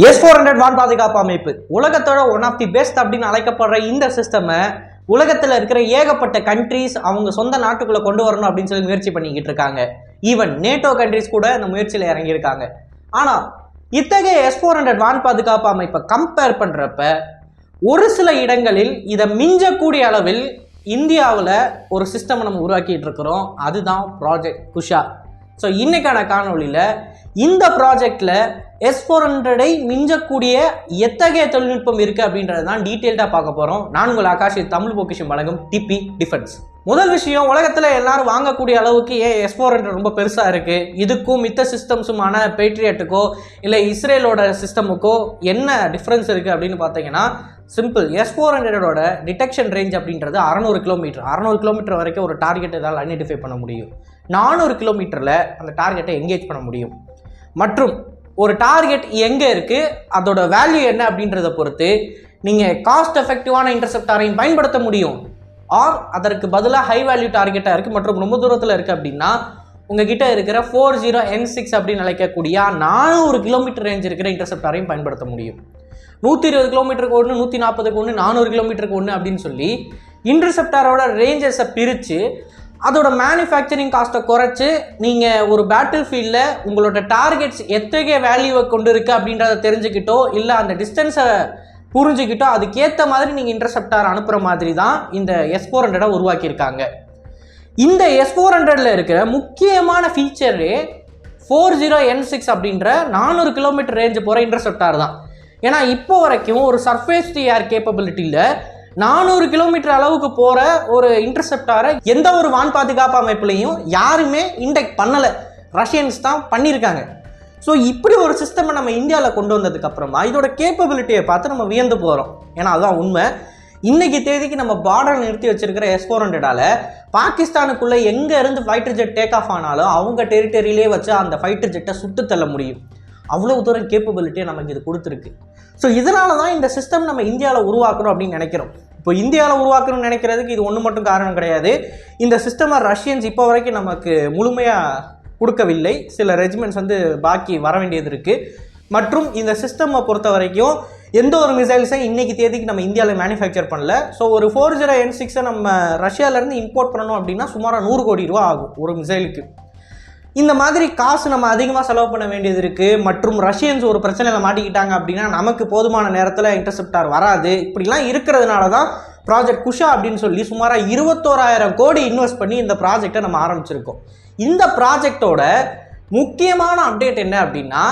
S four hundred வான் பாதுகாப்பு அமைப்பு. உலகத்தோட ஒன் ஆஃப் தி பெஸ்ட் அப்படின்னு அழைக்கப்படுற இந்த சிஸ்டமை உலகத்தில் இருக்கிற ஏகப்பட்ட கண்ட்ரீஸ் அவங்க சொந்த நாட்டுக்குள்ளே கொண்டு வரணும் அப்படின்னு சொல்லி முயற்சி பண்ணிக்கிட்டு இருக்காங்க. ஈவன் நேட்டோ கண்ட்ரீஸ் கூட இந்த முயற்சியில் இறங்கியிருக்காங்க. ஆனால் இத்தகைய எஸ் ஃபோர் ஹண்ட்ரட் வான் பாதுகாப்பு அமைப்பை கம்பேர் பண்ணுறப்ப ஒரு சில இடங்களில் இதை மிஞ்சக்கூடிய அளவில் இந்தியாவில் ஒரு சிஸ்டம் நம்ம உருவாக்கிட்டு இருக்கிறோம். அதுதான் ப்ராஜெக்ட் குஷா. ஸோ இன்னைக்கான காணொளியில் இந்த ப்ராஜெக்டில் எஸ் ஃபோர் ஹண்ட்ரடை மிஞ்சக்கூடிய எத்தகைய தொழில்நுட்பம் இருக்குது அப்படின்றது தான் டீட்டெயில்டாக பார்க்க போகிறோம் நான் உங்கள் ஆகாஷ் தமிழ் பொக்கிஷம் வழங்கும் டிபி டிஃபென்ஸ் முதல் விஷயம் உலகத்தில் எல்லாரும் வாங்கக்கூடிய அளவுக்கு ஏன் எஸ் ஃபோர் ஹண்ட்ரட் ரொம்ப பெருசாக இருக்குது இதுக்கும் மித்த சிஸ்டம்ஸுமான பேட்ரியட்டுக்கோ இல்லை இஸ்ரேலோட சிஸ்டமுக்கோ என்ன டிஃப்ரென்ஸ் இருக்குது அப்படின்னு பார்த்தீங்கன்னா சிம்பிள் எஸ் ஃபோர் ஹண்ட்ரடோட டிடெக்ஷன் ரேஞ்ச் அப்படின்றது அறநூறு கிலோமீட்டர் அறநூறு கிலோமீட்டர் வரைக்கும் ஒரு டார்கெட் இதால் ஐடென்டிஃபை பண்ண முடியும். நானூறு கிலோமீட்டரில் அந்த டார்கெட்டை எங்கேஜ் பண்ண முடியும். மற்றும் ஒரு டார்கெட் எங்கே இருக்குது அதோட வேல்யூ என்ன அப்படின்றத பொறுத்து நீங்கள் காஸ்ட் எஃபெக்டிவான இன்டர்செப்டாரையும் பயன்படுத்த முடியும். ஆர் அதற்கு பதிலாக ஹை வேல்யூ டார்கெட்டாக இருக்குது மற்றும் ரொம்ப தூரத்தில் இருக்குது அப்படின்னா உங்ககிட்ட இருக்கிற ஃபோர் ஜீரோ என் சிக்ஸ் அப்படின்னு அழைக்கக்கூடிய நானூறு கிலோமீட்டர் ரேஞ்ச் இருக்கிற இன்டர்செப்டாரையும் பயன்படுத்த முடியும். நூற்றி இருபது கிலோமீட்டருக்கு ஒன்று நூற்றி நாற்பதுக்கு ஒன்று நானூறு கிலோமீட்டருக்கு ஒன்று அப்படின்னு சொல்லி இன்டர்செப்டாரோட ரேஞ்சஸை பிரித்து அதோட மேனுஃபேக்சரிங் காஸ்ட்டை குறைச்சி நீங்கள் ஒரு பேட்டில் ஃபீல்டில் உங்களோட டார்கெட்ஸ் எத்தகைய வேல்யூவை கொண்டு இருக்குது அப்படின்றத தெரிஞ்சுக்கிட்டோ இல்லை அந்த டிஸ்டன்ஸை புரிஞ்சுக்கிட்டோ அதுக்கேற்ற மாதிரி நீங்கள் இன்டர்செப்டார் அனுப்புகிற மாதிரி தான் இந்த எஸ் ஃபோர் ஹண்ட்ரடை உருவாக்கியிருக்காங்க. இந்த எஸ் ஃபோர் ஹண்ட்ரடில் இருக்கிற முக்கியமான feature four zero N six அப்படின்ற நானூறு கிலோமீட்டர் ரேஞ்சு போகிற இன்டர்செப்டார் தான். ஏன்னா இப்போ வரைக்கும் ஒரு சர்ஃபேஸ் டு ஏர் கேப்பபிலிட்டியில் நானூறு கிலோமீட்டர் அளவுக்கு போகிற ஒரு இன்டர்செப்டாரை எந்த ஒரு வான் பாதுகாப்பு அமைப்புலையும் யாருமே இன்டெக்ட் பண்ணலை. ரஷ்யன்ஸ் தான் பண்ணியிருக்காங்க ஸோ இப்படி ஒரு சிஸ்டமை நம்ம இந்தியாவில் கொண்டு வந்ததுக்கப்புறமா இதோட கேப்பபிலிட்டியை பார்த்து நம்ம வியந்து போகிறோம் ஏன்னா அதுதான் உண்மை. இன்னைக்கு தேதிக்கு நம்ம பார்டர் நிறுத்தி வச்சிருக்கிற எஸ் ஃபோர் ஹண்ட்ரடால பாகிஸ்தானுக்குள்ளே எங்கேருந்து ஃபைட்டர் ஜெட் டேக் ஆஃப் ஆனாலும் அவங்க டெரிட்டரியிலே வச்சு அந்த ஃபைட்டர் ஜெட்டை சுட்டு தள்ள முடியும். அவ்வளோ தூரம் கேப்பபிலிட்டியை நமக்கு இது கொடுத்துருக்கு. ஸோ இதனால தான் இந்த சிஸ்டம் நம்ம இந்தியாவில் உருவாக்கணும் அப்படின்னு நினைக்கிறோம். இப்போ இந்தியாவில் உருவாக்கணும்னு நினைக்கிறதுக்கு இது ஒன்று மட்டும் காரணம் கிடையாது. இந்த சிஸ்டமை ரஷ்யன்ஸ் இப்போ வரைக்கும் நமக்கு முழுமையாக கொடுக்கவில்லை. சில ரெஜிமெண்ட்ஸ் வந்து பாக்கி வர வேண்டியது இருக்குது மற்றும் இந்த சிஸ்டமை பொறுத்த வரைக்கும் எந்த ஒரு மிசைல்ஸையும் இன்னைக்கு தேதிக்கு நம்ம இந்தியாவில் மேனுஃபேக்சர் பண்ணல. ஸோ ஒரு ஃபோர் ஜீரோ என் சிக்ஸை நம்ம ரஷ்யாவிலேருந்து இம்போர்ட் பண்ணணும் அப்படின்னா சுமாராக நூறு கோடி ரூபா ஆகும் ஒரு மிசைலுக்கு இந்த மாதிரி காசு நம்ம அதிகமாக செலவு பண்ண வேண்டியது இருக்குது மற்றும் ரஷ்யன்ஸ் ஒரு பிரச்சனையில் மாட்டிக்கிட்டாங்க அப்படின்னா நமக்கு போதுமான நேரத்தில் இன்டர்செப்டார் வராது. இப்படிலாம் இருக்கிறதுனால தான் ப்ராஜெக்ட் குஷா அப்படின்னு சொல்லி சுமாராக இருபத்தோராயிரம் கோடி இன்வெஸ்ட் பண்ணி இந்த ப்ராஜெக்டை நம்ம ஆரம்பிச்சிருக்கோம். இந்த ப்ராஜெக்டோட முக்கியமான அப்டேட் என்ன அப்படின்னா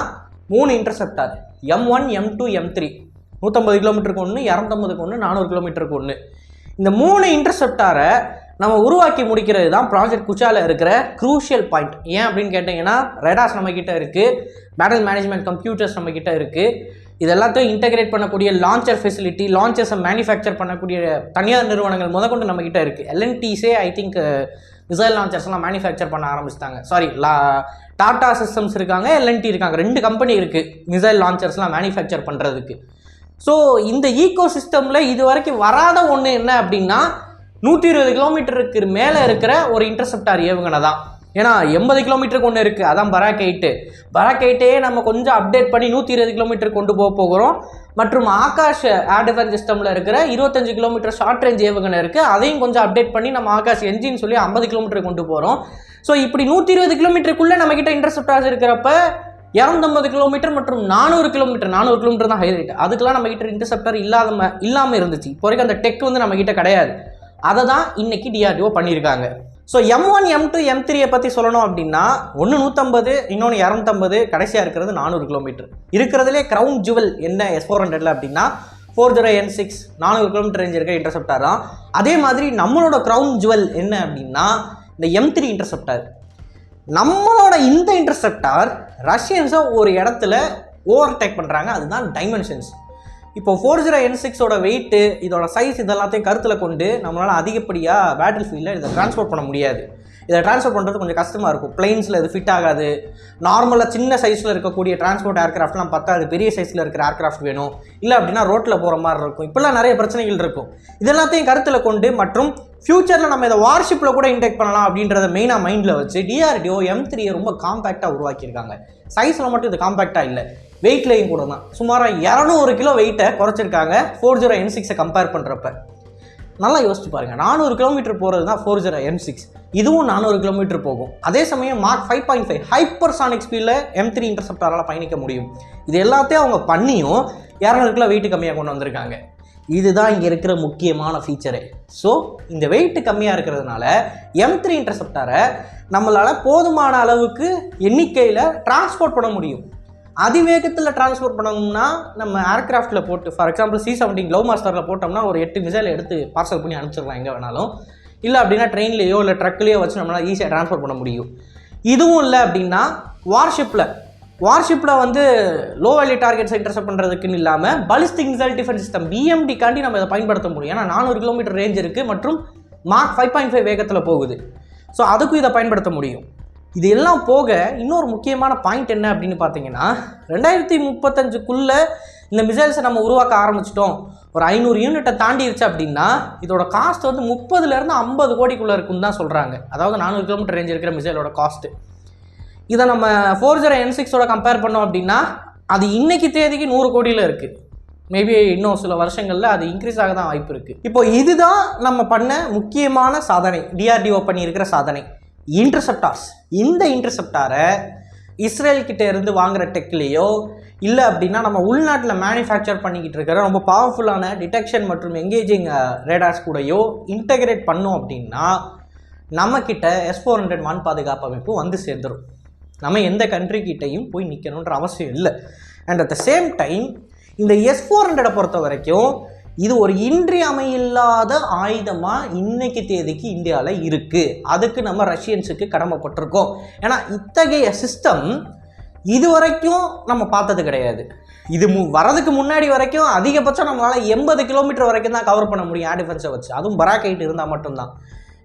மூணு interceptor. M one M two M three நூற்றம்பது கிலோமீட்டருக்கு ஒன்று இரநூத்தம்பதுக்கு ஒன்று நானூறு கிலோமீட்டருக்கு ஒன்று இந்த மூணு இன்டர்செப்டாரை நம்ம உருவாக்கி முடிக்கிறது தான் ப்ராஜெக்ட் குச்சால இருக்கிற க்ரூஷியல் பாயிண்ட் ஏன் அப்படின்னு கேட்டிங்கன்னா ரெடாஸ் நம்மக்கிட்ட இருக்குது பேட்டல் மேனேஜ்மெண்ட் கம்ப்யூட்டர்ஸ் நம்மக்கிட்ட இருக்குது இது எல்லாத்தையும் இன்டகிரேட் பண்ணக்கூடிய லான்ச்சர் ஃபெசிலிட்டி லான்ச்சர்ஸை மேனுஃபேக்சர் பண்ணக்கூடிய தனியார் நிறுவனங்கள் முதற்கொண்டு நம்மக்கிட்ட இருக்குது எல்என்டிஸே ஐ திங்க் மிசைல் லான்ச்சர்ஸ்லாம் மேனுஃபேக்சர் பண்ண ஆரம்பிச்சிட்டாங்க. சாரி லா டாடா சிஸ்டம்ஸ் இருக்காங்க எல்என்டி இருக்காங்க. ரெண்டு கம்பெனி இருக்குது மிசைல் லான்ச்சர்ஸ்லாம் மேனுஃபேக்சர் பண்ணுறதுக்கு ஸோ இந்த ஈகோ சிஸ்டமில் இது வரைக்கும் வராத ஒன்று என்ன அப்படின்னா நூற்றி இருபது கிலோமீட்டருக்கு மேலே இருக்கிற ஒரு இன்டர்செப்டார் ஏவுகணை தான் ஏன்னா எண்பது கிலோமீட்டருக்கு ஒன்று இருக்குது அதான் பராக் எயிட்டு பராக் நம்ம கொஞ்சம் அப்டேட் பண்ணி நூற்றி இருபது கிலோமீட்டர் கொண்டு போக போகிறோம். மற்றும் ஆகாஷ் ஏர் டிஃபென்ஸ் சிஸ்டமில் இருக்கிற இருபத்தஞ்சு கிலோமீட்டர் ஷார்ட் ரேஞ்ச் ஏவுகணை இருக்குது அதையும் கொஞ்சம் அப்டேட் பண்ணி நம்ம ஆகாஷ் என்ஜின் சொல்லி ஐம்பது கிலோமீட்டர் கொண்டு போகிறோம் ஸோ இப்படி நூற்றி இருபது கிலோமீட்டருக்குள்ளே நம்மக்கிட்ட இன்டர்செப்டார்ஸ் இருக்கிறப்ப இரநூத்தம்பது கிலோமீட்டர் மற்றும் நானூறு கிலோமீட்டர் நானூறு கிலோமீட்டர் தான் ஹைலைட் அதுக்கெல்லாம் நம்மக்கிட்ட இன்டர்செப்டர் இல்லாத இல்லாமல் இருந்துச்சு. இப்போ வரைக்கும் அந்த டெக் வந்து நம்மக்கிட்ட கிடையாது. அதை தான் இன்னைக்கு டிஆர்டிஓ பண்ணியிருக்காங்க. So M one M two M த்ரீயை பற்றி சொல்லணும் அப்படின்னா ஒன்று நூற்றம்பது இன்னொன்று இரநூத்தம்பது கடைசியாக இருக்கிறது நானூறு கிலோமீட்டர் இருக்கிறதுலே க்ரௌண்ட் ஜுவல் என்ன எஸ் ஃபோர் ஹண்ட்ரட்ல அப்படின்னா ஃபோர் ஜீரோ என் சிக்ஸ் நானூறு கிலோமீட்டர் ரேஞ்ச் இருக்க இன்டர்செப்டார் தான். அதே மாதிரி நம்மளோட க்ரௌண்ட் ஜுவல் என்ன அப்படின்னா இந்த எம் த்ரீ இன்டர்செப்டார் நம்மளோட இந்த இன்டர்செப்டார் ரஷ்யன்ஸை ஒரு இடத்துல ஓவர்டேக் பண்ணுறாங்க அதுதான் டைமென்ஷன்ஸ் இப்போ ஃபோர் ஜீரோ என் சிக்ஸோட வெயிட்டு இதோட சைஸ் இதெல்லாத்தையும் கருத்தில் கொண்டு நம்மளால் அதிகப்படியாக பேட்டில் ஃபீல்டில் இதை ட்ரான்ஸ்போர்ட் பண்ண முடியாது. இதை டிரான்ஸ்போர்ட் பண்ணுறது கொஞ்சம் கஷ்டமாக இருக்கும். பிளைன்ஸில் இது ஃபிட் ஆகாது. நார்மலாக சின்ன சைஸில் இருக்கக்கூடிய டிரான்ஸ்போர்ட் ஏர்க்ராஃப்ட்லாம் பத்தாது பெரிய சைஸில் இருக்கிற ஏர்க்ராஃப்ட் வேணும். இல்லை அப்படின்னா ரோட்டில் போகிற மாதிரி இருக்கும். இப்போல்லாம் நிறைய பிரச்சனைகள் இருக்கும். இதெல்லாத்தையும் கருத்தில் கொண்டு மற்றும் ஃப்யூச்சரில் நம்ம இதை வார்ஷிப்பில் கூட இன்டெக்ட் பண்ணலாம் அப்படின்றத மெயினாக மைண்டில் வச்சு டிஆர்டிஓ எம் த்ரீயை ரொம்ப காம்பேக்டாக உருவாக்கியிருக்காங்க. சைஸில் மட்டும் இது காம்பேக்டாக இல்லை. வெயிட்லேயும் கூட தான் சுமாராக இரநூறு கிலோ வெயிட்டை குறைச்சிருக்காங்க ஃபோர் ஜீரோ என் சிக்ஸை கம்பேர் பண்ணுறப்ப நல்லா யோசிச்சு பாருங்க. நானூறு கிலோமீட்டர் போகிறது தான் ஃபோர் ஜீரோ எம் சிக்ஸ் இதுவும் நானூறு கிலோமீட்டர் போகும். அதே சமயம் mark five point five hypersonic ஸ்பீடில் எம் த்ரீ இன்டர்செப்டாரால் பயணிக்க முடியும். இது எல்லாத்தையும் அவங்க பண்ணியும் இரநூறு கிலோ வெயிட்டு கம்மியாக கொண்டு வந்திருக்காங்க. இதுதான் இங்கே இருக்கிற முக்கியமான ஃபீச்சரு ஸோ இந்த வெயிட்டு கம்மியாக இருக்கிறதுனால எம் த்ரீ இன்டர்செப்டாரை நம்மளால் போதுமான அளவுக்கு எண்ணிக்கையில் டிரான்ஸ்போர்ட் பண்ண முடியும். அதிவேகத்தில் டிரான்ஸ்போர்ட் பண்ணணும்னா நம்ம ஏர்கிராஃப்ட்டில் போட்டு ஃபார் எக்ஸாம்பிள் சி செவன்டீன் க்ளவ் மாஸ்டரில் போட்டோம்னா ஒரு எட்டு மிசைல் எடுத்து பார்சல் பண்ணி அனுப்பிச்சிடலாம் எங்கே வேணாலும். இல்லை அப்படின்னா ட்ரெயின்லேயோ இல்லை ட்ரக்லேயோ வச்சு நம்மளால் ஈஸியாக ட்ரான்ஸ்போர்ட் பண்ண முடியும். இதுவும் இல்லை அப்படின்னா வார்ஷிப்பில் வார்ஷிப்பில் வந்து லோ வேல்யூ டார்கெட்ஸ் இன்டர்செப்ட் பண்ணுறதுக்குன்னு இல்லாமல் பலிஸ்டிக் மிசைல் டிஃபென்ஸ் சிஸ்டம் பிஎம்டிக்காண்டி நம்ம இதை பயன்படுத்த முடியும். ஏன்னா நானூறு கிலோமீட்டர் ரேஞ்ச் இருக்குது மற்றும் மார்க் ஃபைவ் பாயிண்ட் ஃபைவ் வேகத்தில் போகுது. ஸோ அதுக்கும் இதை பயன்படுத்த முடியும். இது எல்லாம் போக இன்னொரு முக்கியமான பாயிண்ட் என்ன அப்படின்னு பார்த்தீங்கன்னா ரெண்டாயிரத்தி முப்பத்தஞ்சுக்குள்ளே இந்த மிசைல்ஸை நம்ம உருவாக்க ஆரம்பிச்சிட்டோம். ஒரு ஐநூறு யூனிட்டை தாண்டிடுச்சு அப்படின்னா இதோட காஸ்ட் வந்து முப்பதுலேருந்து ஐம்பது கோடிக்குள்ளே இருக்குன்னு தான் சொல்கிறாங்க அதாவது நானூறு கிலோமீட்டர் ரேஞ்ச் இருக்கிற மிசைலோட காஸ்ட்டு இதை நம்ம ஃபோர் ஜீரோ என் சிக்ஸோட கம்பேர் பண்ணோம் அப்படின்னா அது இன்னைக்கு தேதிக்கு நூறு கோடியில் இருக்குது மேபி இன்னும் சில வருஷங்களில் அது இன்க்ரீஸ் ஆக தான் வாய்ப்பு இருக்குது இப்போ இதுதான் நம்ம பண்ண முக்கியமான சாதனை. டிஆர்டிஓ பண்ணியிருக்கிற சாதனை. இன்டர்செப்டார்ஸ் இந்த இன்டர்செப்டாரை இஸ்ரேல்கிட்ட இருந்து வாங்குற டெக்லேயோ இல்லை அப்படின்னா நம்ம உள்நாட்டில் மேனுஃபேக்சர் பண்ணிக்கிட்டு இருக்கிற ரொம்ப பவர்ஃபுல்லான டிடெக்ஷன் மற்றும் எங்கேஜிங் ரேடார்ஸ் கூடயோ இன்டகிரேட் பண்ணோம் அப்படின்னா நம்மக்கிட்ட எஸ் ஃபோர் ஹண்ட்ரட் வான் பாதுகாப்பு அமைப்பு வந்து சேர்ந்துடும் நம்ம எந்த கண்ட்ரிக்கிட்டையும் போய் நிற்கணுன்ற அவசியம் இல்லை. And at the same time இந்த எஸ் ஃபோர் ஹண்ட்ரடை பொறுத்த வரைக்கும் இது ஒரு இன்றியமையில்லாத ஆயுதமாக இன்னைக்கு தேதிக்கு இந்தியாவில் இருக்குது அதுக்கு நம்ம ரஷ்யன்ஸுக்கு கடமைப்பட்டிருக்கோம். ஏன்னா இத்தகைய சிஸ்டம் இது வரைக்கும் நம்ம பார்த்தது கிடையாது. இது மு வரதுக்கு முன்னாடி வரைக்கும் அதிகபட்சம் நம்மளால் எண்பது கிலோமீட்டர் வரைக்கும் தான் கவர் பண்ண முடியும் ஏர் டிஃபென்ஸை வச்சு. அதுவும் பராக்கைட் இருந்தால் மட்டும்தான்.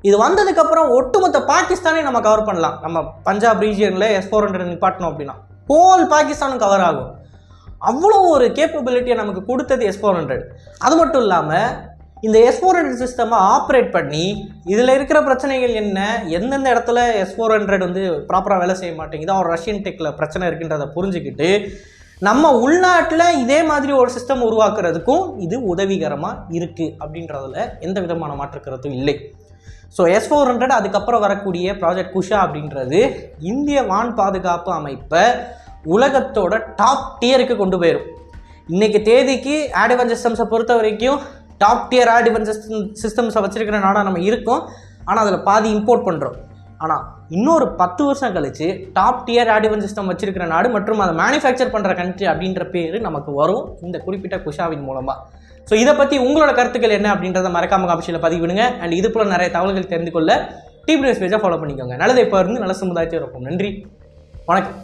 இது வந்ததுக்கப்புறம் ஒட்டுமொத்த பாகிஸ்தானே நம்ம கவர் பண்ணலாம். நம்ம பஞ்சாப் ரீஜியனில் எஸ் ஃபோர் ஹண்ட்ரட் நிப்பாட்டணும் அப்படின்னா. ஹோல் பாகிஸ்தானும் கவர் ஆகும். அவ்வளோ ஒரு கேப்பபிலிட்டியை நமக்கு கொடுத்தது எஸ் ஃபோர் ஹண்ட்ரட் அது மட்டும் இல்லாமல் இந்த எஸ் ஃபோர் ஹண்ட்ரட் சிஸ்டமை ஆப்ரேட் பண்ணி இதில் இருக்கிற பிரச்சனைகள் என்ன? எந்தெந்த இடத்துல எஸ் ஃபோர் ஹண்ட்ரட் வந்து ப்ராப்பராக வேலை செய்ய மாட்டேங்குது? அவர் ரஷ்யன் டெக்கில் பிரச்சனை இருக்குன்றதை புரிஞ்சுக்கிட்டு நம்ம உள்நாட்டில் இதே மாதிரி ஒரு சிஸ்டம் உருவாக்குறதுக்கும் இது உதவிகரமாக இருக்குது அப்படின்றதுல எந்த விதமான மாற்று இல்லை. ஸோ எஸ் ஃபோர் ஹண்ட்ரட் அதுக்கப்புறம் வரக்கூடிய ப்ராஜெக்ட் குஷா அப்படின்றது இந்திய வான் பாதுகாப்பு அமைப்பை உலகத்தோட டாப் டியருக்கு கொண்டு போயிடும் இன்னைக்கு தேதிக்கு ஆடிவன் சிஸ்டம்ஸை பொறுத்த வரைக்கும் டாப் டியர் ஆடிவன் சிஸ்டம் சிஸ்டம்ஸை வச்சுருக்கிற நாடாக நம்ம இருக்கோம். ஆனால் அதில் பாதி இம்போர்ட் பண்ணுறோம் ஆனால் இன்னொரு பத்து வருஷம் கழிச்சு டாப் டியர் ஆடிவன் சிஸ்டம் வச்சிருக்கிற நாடு மற்றும் அதை மேனுஃபேக்சர் பண்ணுற கண்ட்ரி அப்படின்ற பேர் நமக்கு வரும். இந்த குறிப்பிட்ட குஷாவின் மூலமாக ஸோ இதை பற்றி உங்களோட கருத்துக்கள் என்ன அப்படின்றத மறக்காம காட்சியில் பதிவிடுங்க. அண்ட் இது போல் நிறைய தகவல்கள் தெரிந்து கொள்ள டிவி நியூஸ் பேஜை ஃபாலோ பண்ணிக்கோங்க. நல்லதை இப்போ இருந்து நல்ல சமுதாயத்தை இருக்கும் நன்றி. வணக்கம்.